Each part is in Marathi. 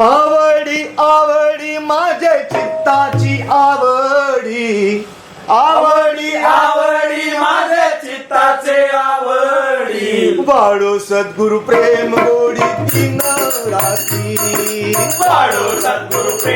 आवडी आवडी माझ्या चित्ताची आवडी. आवडी आवडी माझे चित्ताचे आवडी. वाडो सद्गुरु प्रेम गोडी तीन राती वाडो सद्गुरु प्रेम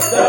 the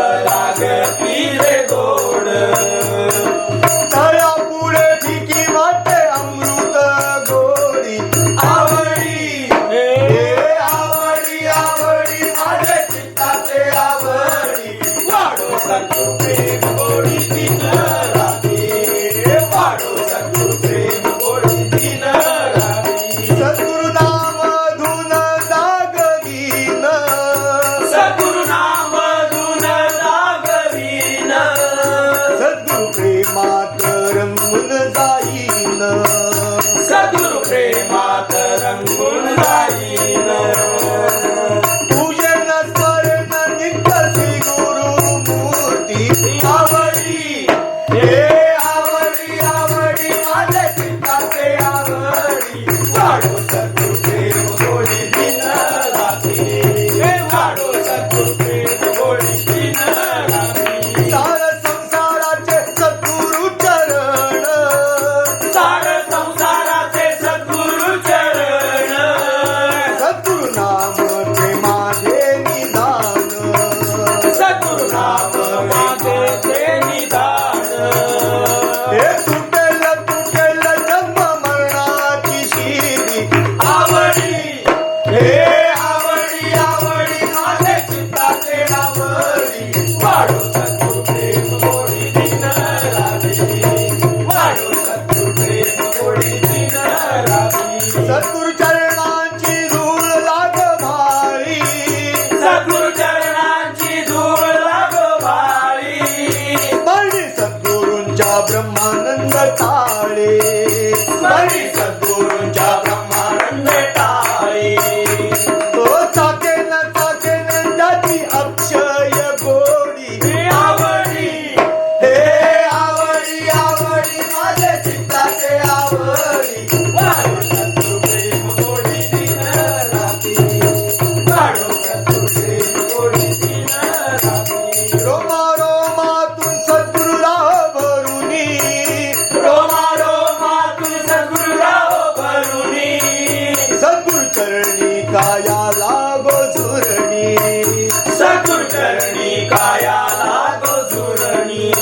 काया लागो झुरणी. सगुण करणी काया लागो झुरणी.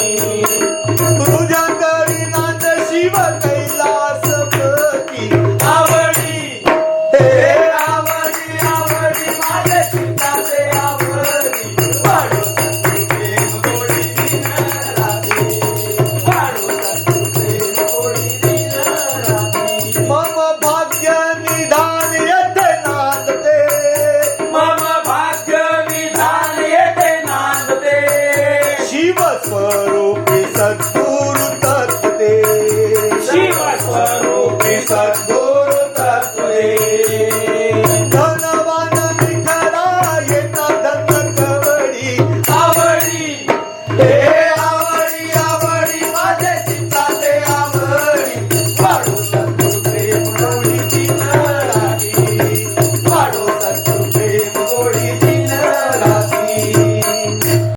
तुझ्या करीनाथ शिव कैलास आवडी. हे आवडी आवडी माझ्या स्वरूपी सद्गुरु